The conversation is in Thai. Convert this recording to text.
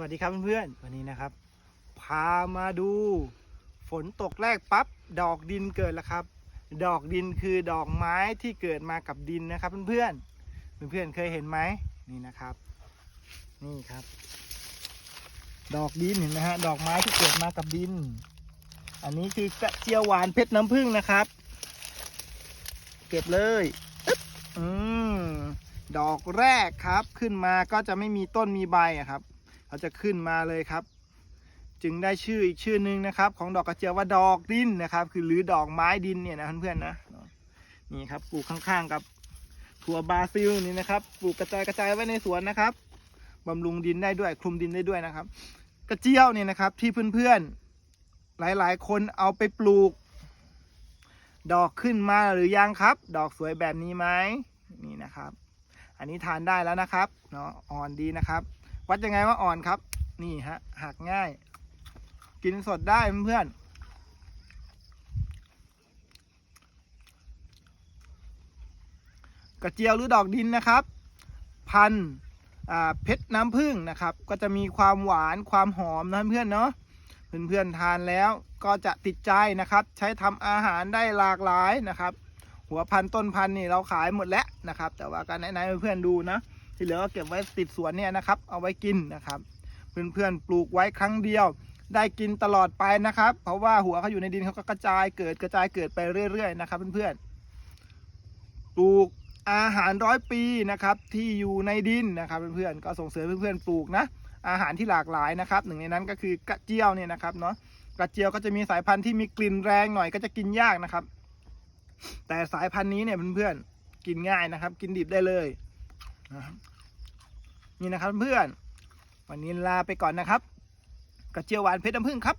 สวัสดีครับเพื่อนๆวันนี้นะครับ พามาดู ฝนตกแรกปั๊บดอกดินเกิดแล้วครับ ดอกดินคือดอกไม้ที่เกิดมากับดินนะครับเพื่อนๆเพื่อนๆเคยเห็นไหมนี่นะครับ นี่ครับ ดอกดินเห็นไหมฮะดอกไม้ที่เกิดมากับดิน อันนี้คือกระเจียวหวานเพชรน้ำผึ้งนะครับ เก็บเลยอึ๊บอืมดอกแรกครับขึ้นมาก็จะไม่มีต้นมีใบอะครับ เขาจะขึ้นมาเลยครับ จึงได้ชื่ออีกชื่อหนึ่งนะครับ ของดอกกระเจียวว่าดอกดินนะครับ คือหรือดอกไม้ดินเนี่ยนะเพื่อนๆนะนี่ครับปลูกข้างๆกับถั่วบราซิลนี่นะครับปลูกกระจายกระจายไว้ในสวนนะครับบำรุงดินได้ด้วยคลุมดินได้ด้วยนะครับ กระเจียวเนี่ยนะครับที่เพื่อนๆ หลายๆ คนเอาไปปลูก ดอกขึ้นมาหรือยังครับ ดอกสวยแบบนี้ไหมนี่นะครับ อันนี้ทานได้แล้วนะครับเนาะอ่อนดีนะครับ วัดยังไงว่าอ่อนครับ นี่ฮะหักง่าย กินสดได้เพื่อนๆกระเจียวหรือดอกดินนะครับ พันเพชรน้ำผึ้งนะครับ ก็จะมีความหวานความหอมนะเพื่อนเนาะเพื่อนๆทานแล้วก็จะติดใจนะครับ ใช้ทำอาหารได้หลากหลายนะครับ หัวพันต้นพันนี่เราขายหมดแล้วนะครับ แต่ว่าการแนะนำให้เพื่อนดูนะ ที่เหลือก็เก็บไว้ติดสวนเนี่ยนะครับ เอาไว้กินนะครับ เพื่อนๆปลูกไว้ครั้งเดียว ได้กินตลอดไปนะครับ เพราะว่าหัวเขาอยู่ในดินเขาก็กระจายเกิดกระจายเกิดไปเรื่อยๆนะครับเพื่อนๆปลูกอาหารร้อยปีนะครับที่อยู่ในดินนะครับเพื่อนๆก็ส่งเสริมเพื่อนๆปลูกนะอาหารที่หลากหลายนะครับ หนึ่งในนั้นก็คือกระเจียวเนี่ยนะครับเนาะกระเจียวก็จะมีสายพันธุ์ที่มีกลิ่นแรงหน่อยก็จะกินยากนะครับ แต่สายพันธุ์นี้เนี่ยเพื่อนๆกินง่ายนะครับ กินดิบได้เลย นี่นะครับเพื่อน วันนี้ลาไปก่อนนะครับกระเจียวหวานเพชรน้ำผึ้งครับ